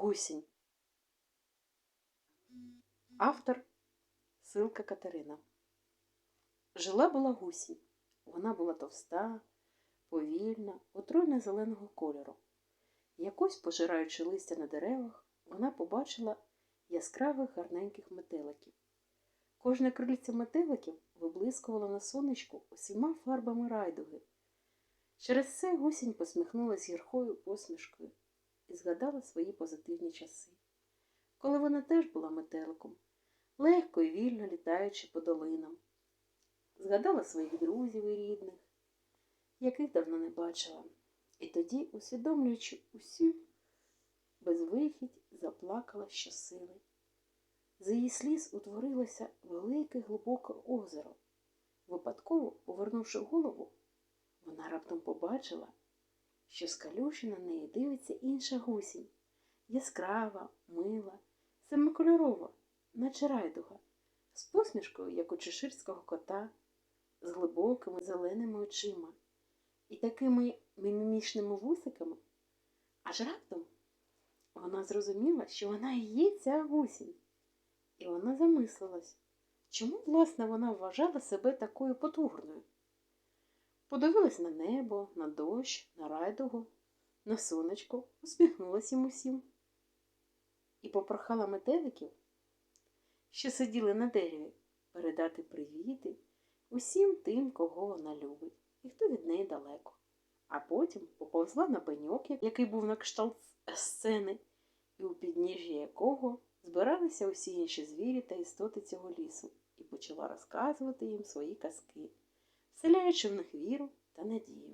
Гусінь. Автор Силка Катерина. Жила була гусінь. Вона була товста, повільна, отруйна зеленого кольору. Якось, пожираючи листя на деревах, вона побачила яскравих гарненьких метеликів. Кожне крильце метеликів виблискувало на сонечку усіма фарбами райдуги. Через це гусінь посміхнулась гіркою посмішкою і згадала свої позитивні часи, коли вона теж була метеликом, легко і вільно літаючи по долинам. Згадала своїх друзів і рідних, яких давно не бачила, і тоді, усвідомлюючи усю безвихідь, заплакала щосили. З її сліз утворилося велике глибоке озеро. Випадково, повернувши голову, вона раптом побачила, що з калюші на неї дивиться інша гусінь, яскрава, мила, семикольорова, наче райдуга, з посмішкою, як у чеширського кота, з глибокими зеленими очима і такими мімімішними вусиками. Аж раптом вона зрозуміла, що вона і є ця гусінь. І вона замислилась, чому, власне, вона вважала себе такою потужною. Подивилась на небо, на дощ, на райдугу, на сонечко, усміхнулась їм усім і попрохала метеликів, що сиділи на дереві, передати привіти усім тим, кого вона любить, і хто від неї далеко. А потім поповзла на пеньок, який був на кшталт сцени, і у підніжжі якого збиралися усі інші звірі та істоти цього лісу, і почала розказувати їм свої казки, вселяючи в них віру та надію.